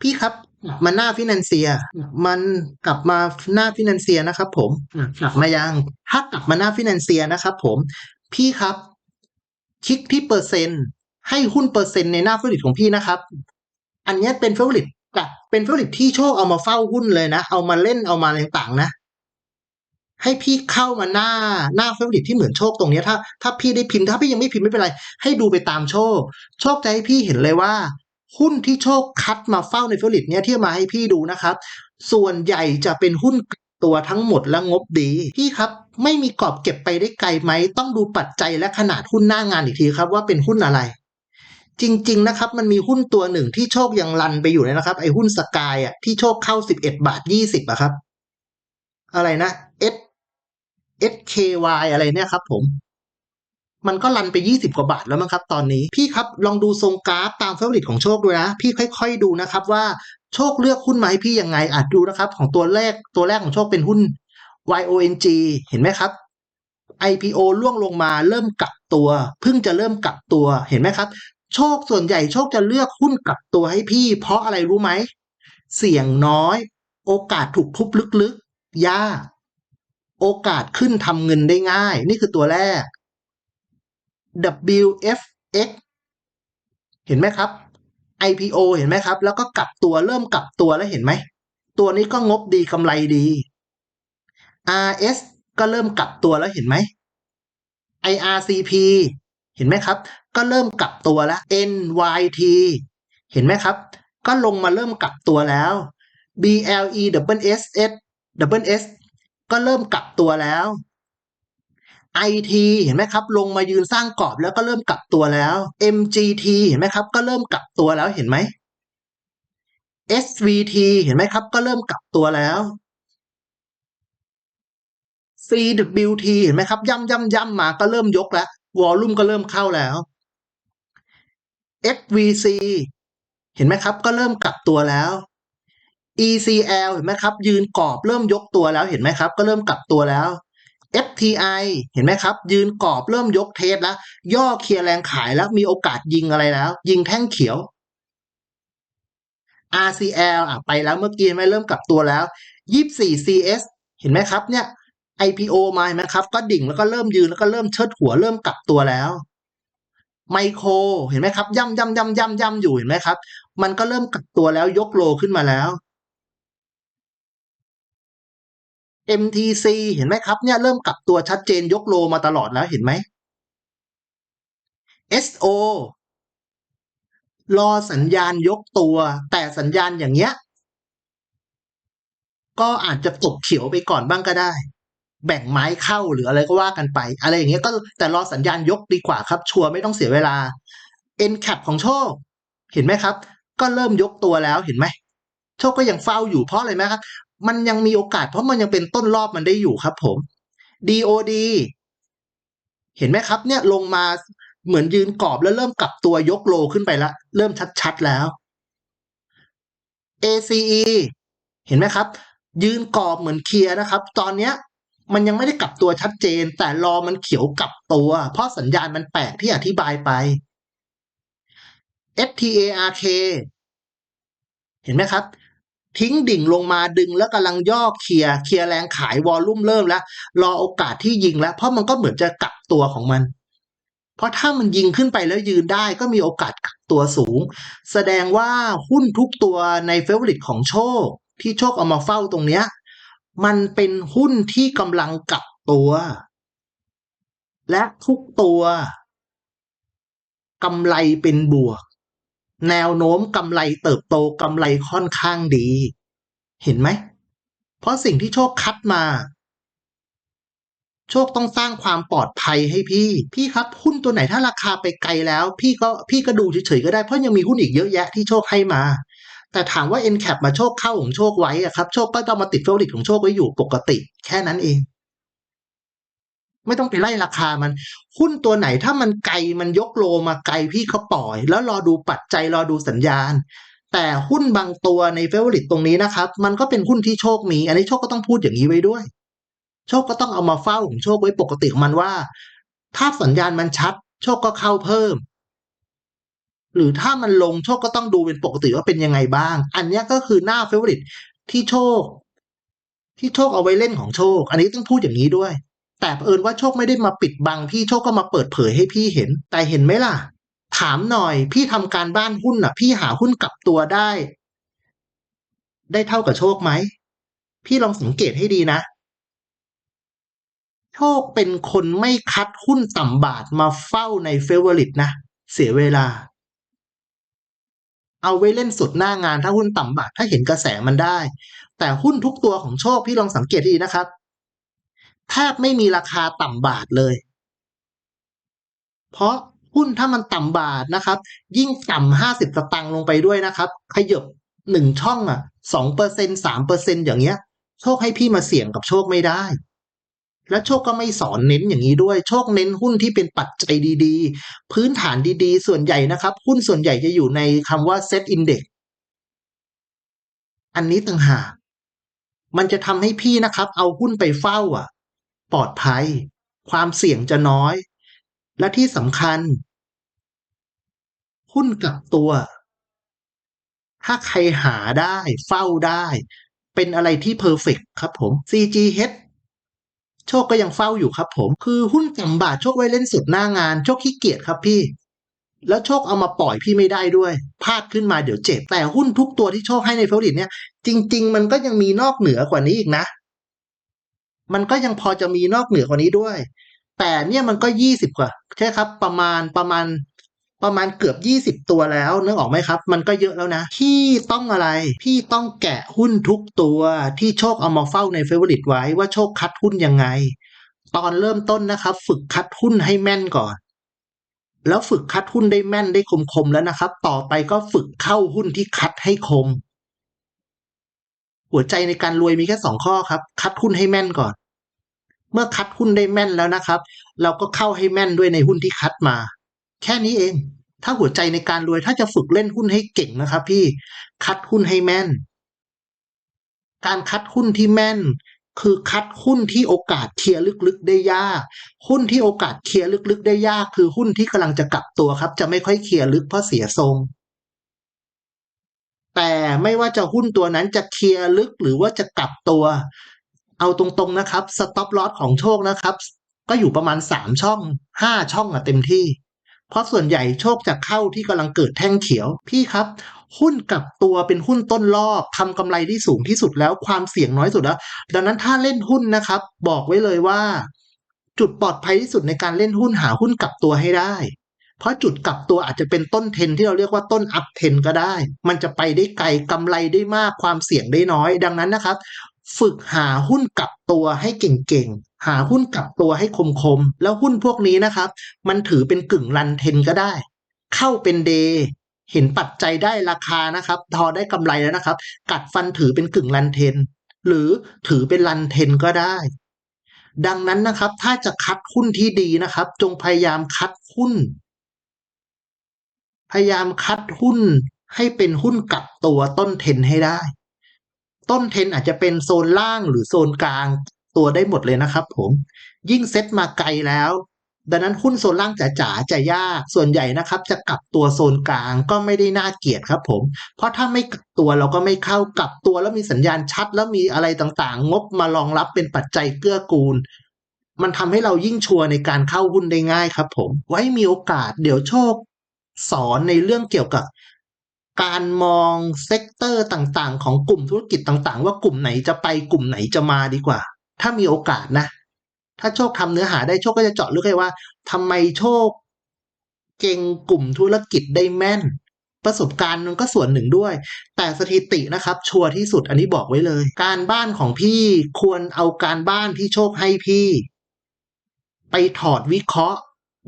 พี่ครับมาหน้าฟินแลนเซีย มันกลับมาหน้าฟินแลนเซียนะครับผมกลับมายัง ถ้ากลับมาหน้าฟินแลนเซียนะครับผม พี่ครับ คลิกที่เปอร์เซ็นต์ให้หุ้นเปอร์เซ็นต์ในหน้าเฟรลิตของพี่นะครับ อันเนี้ยเป็นเฟรลิตกับเป็นเฟรลิตที่โชคเอามาเฝ้าหุ้นเลยนะ เอามาเล่นเอามาอะไรต่างๆนะให้พี่เข้ามาหน้าหน้าเฟรลิตที่เหมือนโชคตรงเนี้ยถ้า ถ้าพี่ได้พิมพ์ถ้าพี่ยังไม่พิมพ์ไม่เป็นไร ให้ดูไปตามโชค โชคจะให้พี่เห็นเลยว่า หุ้นที่โชคคัดมาเฝ้าในฟรลิตเนี่ยที่มาให้พี่ดูนะครับ ส่วนใหญ่จะเป็นหุ้นตัวทั้งหมดและงบดีพี่ครับไม่มีกรอบเก็บไปได้ไกลไหม ต้องดูปัจจัยและขนาดหุ้นหน้างานอีกทีครับว่าเป็นหุ้นอะไร จริง ๆ นะครับ มันมีหุ้นตัวหนึ่งที่โชคยังรันไปอยู่เลยนะครับ ไอ้หุ้นสกายอะที่โชคเข้าสิบเอ็ดบาทยี่สิบอะครับ อะไรนะ S SKY อะไรเนี่ยครับผม มันก็รันไปยี่สิบกว่าบาทแล้วมั้งครับตอนนี้ พี่ครับลองดูทรงกราฟตามเฟเวอริตของโชคดูนะ พี่ค่อย ๆ ดูนะครับว่าโชคเลือกหุ้นมาให้พี่ยังไงอาจดูนะครับ ของตัวแรกตัวแรกของโชคเป็นหุ้น YONG เห็นไหมครับ IPO ล่วงลงมาเริ่มกลับตัวเพิ่งจะเริ่มกลับตัวเห็นไหมครับ โชคส่วนใหญ่โชคจะเลือกหุ้นกลับตัวให้พี่ เพราะอะไรรู้ไหมเสี่ยงน้อย โอกาสถูกทุบลึกๆยากโอกาสขึ้นทำเงินได้ง่าย นี่คือตัวแรก WFX เห็นไหมครับ IPO เห็นไหมครับ แล้วก็กลับตัวเริ่มกลับตัวแล้วเห็นไหม ตัวนี้ก็งบดีกำไรดี RS ก็เริ่มกลับตัวแล้วเห็นไหม IRCP เห็นไหมครับ ก็เริ่มกลับตัวแล้ว NYT เห็นไหมครับ ก็ลงมาเริ่มกลับตัวแล้ว BLE double SS double S ก็เริ่มกลับตัวแล้ว IT เห็นไหมครับ ลงมายืนสร้างกรอบแล้วก็เริ่มกลับตัวแล้ว MGT เห็นไหมครับ ก็เริ่มกลับตัวแล้วเห็นไหม SVT เห็นไหมครับ ก็เริ่มกลับตัวแล้ว CWT เห็นไหมครับ ย่ำย่ำย่ำมาก็เริ่มยกแล้ววอลลุ่มก็เริ่มเข้าแล้ว FVC เห็นไหมครับ ก็เริ่มกลับตัวแล้ว ECL เห็นไหมครับ ยืนกรอบเริ่มยกตัวแล้วเห็นไหมครับ ก็เริ่มกลับตัวแล้ว FTI เห็นไหมครับ ยืนกรอบเริ่มยกเทสแล้ว ย่อเคลียร์แรงขายแล้วมีโอกาสยิงอะไรแล้ว ยิงแท่งเขียว RCL อะไปแล้วเมื่อกี้เห็นไหมเริ่มกลับตัวแล้ว 24 CS เห็นไหมครับเนี่ย IPO มาเห็นไหมครับ ก็ดิ่งแล้วก็เริ่มยืนแล้วก็เริ่มเชิดหัวเริ่มกลับตัวแล้วไมโครเห็นไหมครับย่ำย่ำย่ำย่ำย่ำอยู่เห็นไหมครับ มันก็เริ่มกลับตัวแล้วยกโลขึ้นมาแล้ว MTC เห็นไหมครับเนี่ยเริ่มกลับตัวชัดเจนยกโลมาตลอดแล้วเห็นไหม SO รอสัญญาณยกตัว แต่สัญญาณอย่างเงี้ย ก็อาจจะตกเขียวไปก่อนบ้างก็ได้ แบ่งไม้เข้าหรืออะไรก็ว่ากันไป อะไรอย่างเงี้ยก็แต่รอสัญญาณยกดีกว่าครับ ชัวร์ไม่ต้องเสียเวลา NCAP ของโชค เห็นไหมครับ ก็เริ่มยกตัวแล้วเห็นไหมโชคก็ยังเฝ้าอยู่เพราะอะไรไหมครับ มันยังมีโอกาส เพราะมันยังเป็นต้นรอบมันได้อยู่ครับผม DOD เห็นไหมครับ เนี่ยลงมาเหมือนยืนกรอบแล้วเริ่มกลับตัวยกโลขึ้นไปแล้วเริ่มชัดๆแล้ว ACE เห็นไหมครับ ยืนกรอบเหมือนเคลียร์นะครับ ตอนเนี้ยมันยังไม่ได้กลับตัวชัดเจน แต่รอมันเขียวกลับตัว เพราะสัญญาณมันแปลกที่อธิบายไป FTARK เห็นไหมครับ ทิ้งดิ่งลงมาดึงแล้วกำลังย่อเคลียร์เคลียร์แรงขายวอลลุ่มเริ่มแล้ว รอโอกาสที่ยิงแล้ว เพราะมันก็เหมือนจะกลับตัวของมัน เพราะถ้ามันยิงขึ้นไปแล้วยืนได้ก็มีโอกาสกลับตัวสูง แสดงว่าหุ้นทุกตัวในเฟเวอริตของโชค ที่โชคเอามาเฝ้าตรงเนี้ยมันเป็นหุ้นที่กำลังกลับตัว และทุกตัวกำไรเป็นบวก แนวโน้มกำไรเติบโตกำไรค่อนข้างดี เห็นไหม เพราะสิ่งที่โชคคัดมา โชคต้องสร้างความปลอดภัยให้พี่ พี่ครับหุ้นตัวไหนถ้าราคาไปไกลแล้ว พี่ก็พี่ก็ดูเฉยๆก็ได้เพราะยังมีหุ้นอีกเยอะแยะที่โชคให้มา แต่ถามว่า NCAP มาโชคเข้าของโชคไว้อะครับ โชคก็ต้องมาติดเฟลลิตของโชคไว้อยู่ปกติ แค่นั้นเอง ไม่ต้องไปไล่ราคามัน หุ้นตัวไหนถ้ามันไกลมันยกโลมาไกลพี่เขาปล่อย แล้วรอดูปัจจัยรอดูสัญญาณ แต่หุ้นบางตัวในเฟเวอริตตรงนี้นะครับ มันก็เป็นหุ้นที่โชคมี อันนี้โชคก็ต้องพูดอย่างนี้ไว้ด้วย โชคก็ต้องเอามาเฝ้าของโชคไว้ปกติของมันว่า ถ้าสัญญาณมันชัด โชคก็เข้าเพิ่ม หรือถ้ามันลงโชคก็ต้องดูเป็นปกติว่าเป็นยังไงบ้าง อันนี้ก็คือหน้าเฟเวอริตที่โชค ที่โชคเอาไว้เล่นของโชค อันนี้ต้องพูดอย่างนี้ด้วย แต่เผอิญว่าโชคไม่ได้มาปิดบังพี่โชคก็มาเปิดเผยให้พี่เห็น แต่เห็นไหมล่ะ ถามหน่อย พี่ทำการบ้านหุ้นอะ พี่หาหุ้นกลับตัวได้ ได้เท่ากับโชคไหม พี่ลองสังเกตให้ดีนะ โชคเป็นคนไม่คัดหุ้นต่ำบาทมาเฝ้าในเฟเวอริตนะ เสียเวลา เอาไว้เล่นสุดหน้างานถ้าหุ้นต่ำบาทถ้าเห็นกระแสมันได้ แต่หุ้นทุกตัวของโชคพี่ลองสังเกตให้ดีนะครับ แทบไม่มีราคาต่ำบาทเลย เพราะหุ้นถ้ามันต่ำบาทนะครับ ยิ่งต่ำห้าสิบสตังค์ลงไปด้วยนะครับ ขยบหนึ่งช่องอะสองเปอร์เซ็นสามเปอร์เซ็นอย่างเงี้ย โชคให้พี่มาเสี่ยงกับโชคไม่ได้ และโชคก็ไม่สอนเน้นอย่างนี้ด้วย โชคเน้นหุ้นที่เป็นปัจจัยดีๆ พื้นฐานดีๆ ส่วนใหญ่นะครับ หุ้นส่วนใหญ่จะอยู่ในคำว่า Set Index อันนี้ต่างหากมันจะทำให้พี่นะครับ เอาหุ้นไปเฝ้าอะ ปลอดภัย ความเสี่ยงจะน้อย และที่สำคัญ หุ้นกลับตัว ถ้าใครหาได้เฝ้าได้ เป็นอะไรที่เพอร์เฟกครับผม CGH โชคก็ยังเฝ้าอยู่ครับผม คือหุ้นจำบาทโชคไว้เล่นสุดหน้างาน โชคขี้เกียจครับพี่ แล้วโชคเอามาปล่อยพี่ไม่ได้ด้วย พลาดขึ้นมาเดี๋ยวเจ็บ แต่หุ้นทุกตัวที่โชคให้ในเฟลดิตเนี่ย จริง ๆ มันก็ยังมีนอกเหนือกว่านี้อีกนะ มันก็ยังพอจะมีนอกเหนือกว่านี้ด้วย แต่เนี่ยมันก็ยี่สิบกว่าใช่ครับ ประมาณประมาณประมาณเกือบยี่สิบตัวแล้วนึกออกไหมครับ มันก็เยอะแล้วนะ พี่ต้องอะไร พี่ต้องแกะหุ้นทุกตัวที่โชคเอามาเฝ้าในเฟเวอริตไว้ว่าโชคคัดหุ้นยังไง ตอนเริ่มต้นนะครับ ฝึกคัดหุ้นให้แม่นก่อน แล้วฝึกคัดหุ้นได้แม่นได้คมๆแล้วนะครับ ต่อไปก็ฝึกเข้าหุ้นที่คัดให้คม หัวใจในการรวยมีแค่สองข้อครับ คัดหุ้นให้แม่นก่อน เมื่อคัดหุ้นได้แม่นแล้วนะครับ เราก็เข้าให้แม่นด้วยในหุ้นที่คัดมา แค่นี้เอง ถ้าหัวใจในการรวยถ้าจะฝึกเล่นหุ้นให้เก่งนะครับ พี่คัดหุ้นให้แม่น การคัดหุ้นที่แม่น คือคัดหุ้นที่โอกาสเคลียร์ลึกๆได้ยาก หุ้นที่โอกาสเคลียร์ลึกๆ ได้ยาก คือหุ้นที่กำลังจะกลับตัวครับ จะไม่ค่อยเคลียร์ลึกเพราะเสียทรงแต่ไม่ว่าจะหุ้นตัวนั้นจะเคลียร์ลึกหรือว่าจะกลับตัว เอาตรงๆนะครับสต็อปลอสของโชคนะครับ ก็อยู่ประมาณสามช่องห้าช่องอะเต็มที่ เพราะส่วนใหญ่โชคจะเข้าที่กำลังเกิดแท่งเขียวพี่ครับ หุ้นกลับตัวเป็นหุ้นต้นรอบทำกำไรที่สูงที่สุดแล้วความเสี่ยงน้อยสุดแล้ว ดังนั้นถ้าเล่นหุ้นนะครับ บอกไว้เลยว่า จุดปลอดภัยที่สุดในการเล่นหุ้นหาหุ้นกลับตัวให้ได้ เพราะจุดกลับตัวอาจจะเป็นต้นเทนที่เราเรียกว่าต้นอัพเทนก็ได้ มันจะไปได้ไกลกำไรได้มากความเสี่ยงได้น้อย ดังนั้นนะครับ ฝึกหาหุ้นกลับตัวให้เก่งๆ หาหุ้นกลับตัวให้คมๆ แล้วหุ้นพวกนี้นะครับ มันถือเป็นกึ่งรันเทนก็ได้ เข้าเป็นเดย์เห็นปัจจัยได้ราคานะครับทอได้กำไรแล้วนะครับ กัดฟันถือเป็นกึ่งรันเทน หรือถือเป็นรันเทนก็ได้ ดังนั้นนะครับ ถ้าจะคัดหุ้นที่ดีนะครับ จงพยายามคัดหุ้น พยายามคัดหุ้นให้เป็นหุ้นกลับตัวต้นเทนให้ได้ ต้นเทนอาจจะเป็นโซนล่างหรือโซนกลางตัวได้หมดเลยนะครับผมยิ่งเซ็ตมาไกลแล้ว ดังนั้นหุ้นโซนล่างจ๋าๆจะยากส่วนใหญ่นะครับ จะกลับตัวโซนกลางก็ไม่ได้น่าเกลียดครับผม เพราะถ้าไม่กลับตัวเราก็ไม่เข้ากลับตัวแล้วมีสัญญาณชัด แล้วมีอะไรต่างๆ งบมารองรับเป็นปัจจัยเกื้อกูลมันทำให้เรายิ่งชัวร์ในการเข้าหุ้นได้ง่ายครับผม ไว้มีโอกาสเดี๋ยวโชค สอนในเรื่องเกี่ยวกับ การมองเซกเตอร์ต่างๆ ของกลุ่มธุรกิจต่างๆ ว่ากลุ่มไหนจะไปกลุ่มไหนจะมาดีกว่า ถ้ามีโอกาสนะ ถ้าโชคทำเนื้อหาได้โชคก็จะเจาะลึกให้ว่าทำไมโชค เก่งกลุ่มธุรกิจได้แม่น ประสบการณ์มันก็ส่วนหนึ่งด้วย แต่สถิตินะครับ ชัวร์ที่สุดอันนี้บอกไว้เลย การบ้านของพี่ควรเอาการบ้านที่โชคให้พี่ ไปถอดวิเคราะห์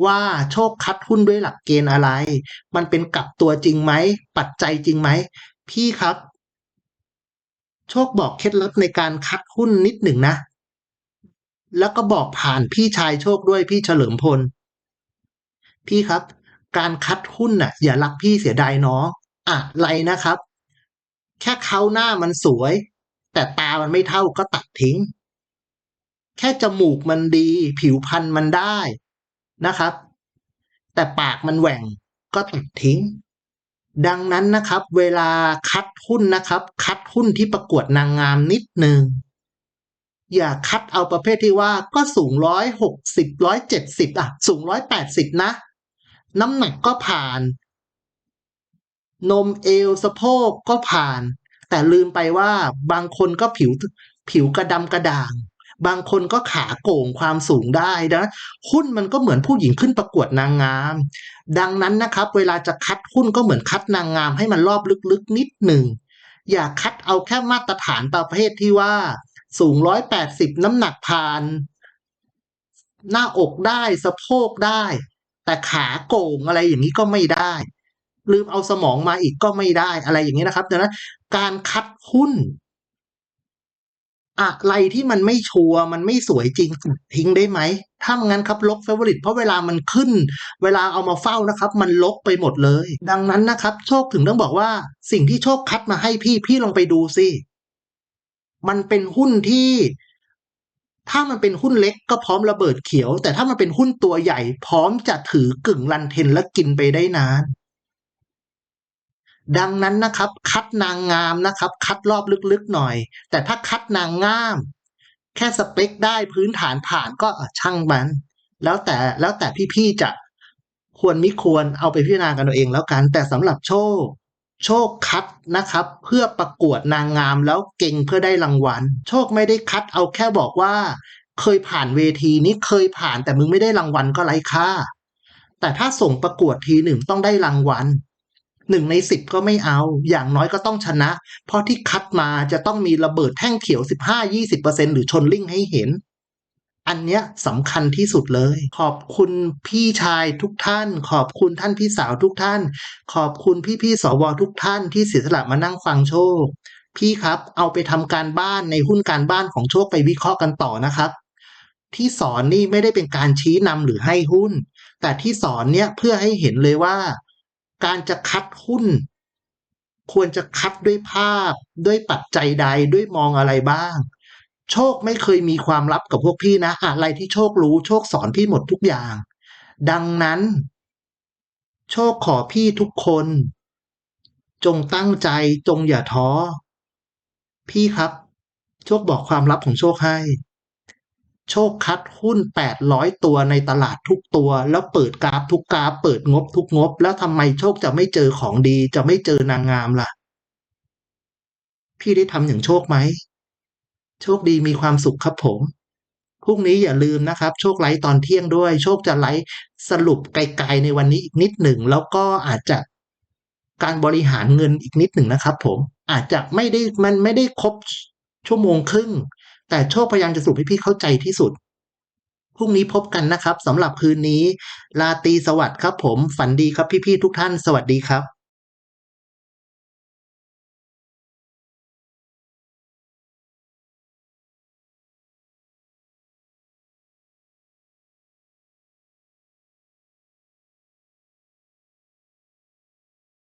ว่าโชคคัดหุ้นด้วยหลักเกณฑ์อะไร มันเป็นกลับตัวจริงไหม ปัจจัยจริงไหม พี่ครับ โชคบอกเคล็ดลับในการคัดหุ้นนิดหนึ่งนะ แล้วก็บอกผ่านพี่ชายโชคด้วยพี่เฉลิมพล พี่ครับ การคัดหุ้นน่ะ อย่ารักพี่เสียดายน้องอะไรนะครับ แค่เขาหน้ามันสวย แต่ตามันไม่เท่าก็ตัดทิ้ง แค่จมูกมันดี ผิวพรรณมันได้ นะครับ แต่ปากมันแหว่งก็ตัดทิ้ง ดังนั้นนะครับ เวลาคัดหุ้นนะครับ คัดหุ้นที่ประกวดนางงามนิดหนึ่งอย่าคัดเอาประเภทที่ว่าก็สูงร้อยหกสิบร้อยเจ็ดสิบอะ สูงร้อยแปดสิบนะ น้ำหนักก็ผ่าน นมเอวสะโพกก็ผ่าน แต่ลืมไปว่าบางคนก็ผิวผิวกระดำกระด่าง บางคนก็ขาโก่งความสูงได้นะหุ้นมันก็เหมือนผู้หญิงขึ้นประกวดนางงาม ดังนั้นนะครับ เวลาจะคัดหุ้นก็เหมือนคัดนางงามให้มันรอบลึกๆนิดหนึ่งอย่าคัดเอาแค่มาตรฐานประเภทที่ว่า สูงร้อยแปดสิบน้ำหนักผาน หน้าอกได้สะโพกได้ แต่ขาโก่งอะไรอย่างนี้ก็ไม่ได้ลืมเอาสมองมาอีกก็ไม่ได้อะไรอย่างนี้นะครับดังนั้นการคัดหุ้น อะไรที่มันไม่ชัวร์มันไม่สวยจริงทิ้งได้ไหม ถ้างั้นครับลบเฟเวอริตเพราะเวลามันขึ้น เวลาเอามาเฝ้านะครับ มันลบไปหมดเลย ดังนั้นนะครับ โชคถึงต้องบอกว่าสิ่งที่โชคคัดมาให้พี่พี่ลองไปดูสิ มันเป็นหุ้นที่ ถ้ามันเป็นหุ้นเล็กก็พร้อมระเบิดเขียว แต่ถ้ามันเป็นหุ้นตัวใหญ่ พร้อมจะถือกึ่งลันเทนและกินไปได้นาน ดังนั้นนะครับ คัดนางงามนะครับ คัดรอบลึกๆหน่อย แต่ถ้าคัดนางงาม แค่สเปคได้พื้นฐานผ่านก็ช่างมัน แล้วแต่แล้วแต่พี่ๆจะควรมิควรเอาไปพิจารณากันเอาเองแล้วกัน แต่สำหรับโชค โชคคัดนะครับ เพื่อประกวดนางงามแล้วเก่งเพื่อได้รางวัล โชคไม่ได้คัดเอาแค่บอกว่า เคยผ่านเวทีนี้เคยผ่านแต่มึงไม่ได้รางวัลก็ไร้ค่า แต่ถ้าส่งประกวดทีหนึ่งต้องได้รางวัล หนึ่งในสิบก็ไม่เอา อย่างน้อยก็ต้องชนะ เพราะที่คัดมาจะต้องมีระเบิดแท่งเขียวสิบห้ายี่สิบเปอร์เซ็นหรือชนลิ่งให้เห็น อันเนี้ยสำคัญที่สุดเลย ขอบคุณพี่ชายทุกท่าน ขอบคุณท่านพี่สาวทุกท่าน ขอบคุณพี่พี่ๆสวทุกท่านที่เสียสละมานั่งฟังโชค พี่ครับเอาไปทำการบ้านในหุ้นการบ้านของโชคไปวิเคราะห์กันต่อนะครับที่สอนนี่ไม่ได้เป็นการชี้นำหรือให้หุ้น แต่ที่สอนเนี่ยเพื่อให้เห็นเลยว่า การจะคัดหุ้น ควรจะคัดด้วยภาพ ด้วยปัจจัยใดด้วยมองอะไรบ้าง โชคไม่เคยมีความลับกับพวกพี่นะ อะไรที่โชครู้โชคสอนพี่หมดทุกอย่าง ดังนั้น โชคขอพี่ทุกคน จงตั้งใจจงอย่าท้อ พี่ครับ โชคบอกความลับของโชคให้ โชคคัดหุ้น 800 ตัวในตลาดทุกตัว แล้วเปิดกราฟทุกกราฟ เปิดงบทุกงบ แล้วทำไมโชคจะไม่เจอของดี จะไม่เจอนางงามล่ะ พี่ได้ทำอย่างโชคไหม โชคดีมีความสุขครับผมพรุ่งนี้อย่าลืมนะครับ โชคไลฟ์ตอนเที่ยงด้วย โชคจะไลฟ์สรุปไกลๆในวันนี้อีกนิดหนึ่ง แล้วก็อาจจะการบริหารเงินอีกนิดหนึ่งนะครับ ผมอาจจะไม่ได้มันไม่ได้ครบชั่วโมงครึ่ง แต่โชคพยายามจะสรุปให้พี่เข้าใจที่สุด พรุ่งนี้พบกันนะครับสำหรับคืนนี้ลาตรีสวัสดิ์ครับผม ฝันดีครับพี่ๆทุกท่าน สวัสดีครับ